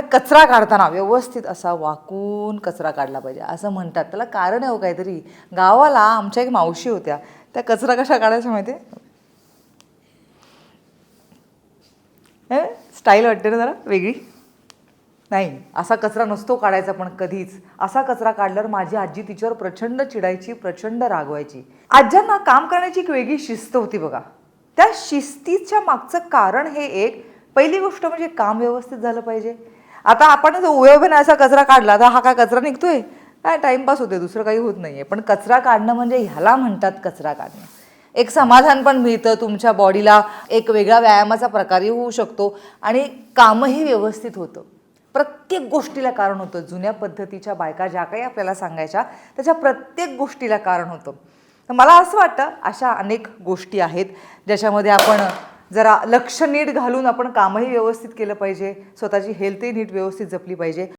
त्यामुळे कचरा काढताना व्यवस्थित असा वाकून कचरा काढला पाहिजे. असं म्हणतात. त्याला कारण आहे हो काहीतरी. गावाला आमच्या एक मावशी होत्या. त्या कचरा कशा काढायच्या माहिती आहे स्टाईल वाटते ना जरा? वेगळी? नाही. असा कचरा नसतो काढायचा पण कधीच. असा कचरा काढल्यावर माझी आजी तिच्यावर प्रचंड चिडायची प्रचंड रागवायची. आज्यांना काम करण्याची एक वेगळी शिस्त होती बघा. त्या शिस्तीच्या मागचं कारण हे एक. पहिली गोष्ट म्हणजे काम व्यवस्थित झालं पाहिजे. आता आपण जर असा कचरा काढला तर हा काय कचरा निघतोय? काय टाइमपास होते दुसरं काही होत नाही आहे पण कचरा काढणं म्हणजे ह्याला म्हणतात कचरा काढणं. एक समाधान पण मिळतं तुमच्या बॉडीला एक वेगळा व्यायामाचा प्रकारही होऊ शकतो आणि कामही व्यवस्थित होतं. प्रत्येक गोष्टीला कारण होतं. जुन्या पद्धतीच्या बायका ज्या काही आपल्याला सांगायच्या त्याच्या प्रत्येक गोष्टीला कारण होतं. तर मला असं वाटतं अशा अनेक गोष्टी आहेत ज्याच्यामध्ये आपण जरा लक्ष नीट घालून आपण कामही व्यवस्थित केलं पाहिजे. स्वतःची हेल्थही नीट व्यवस्थित जपली पाहिजे.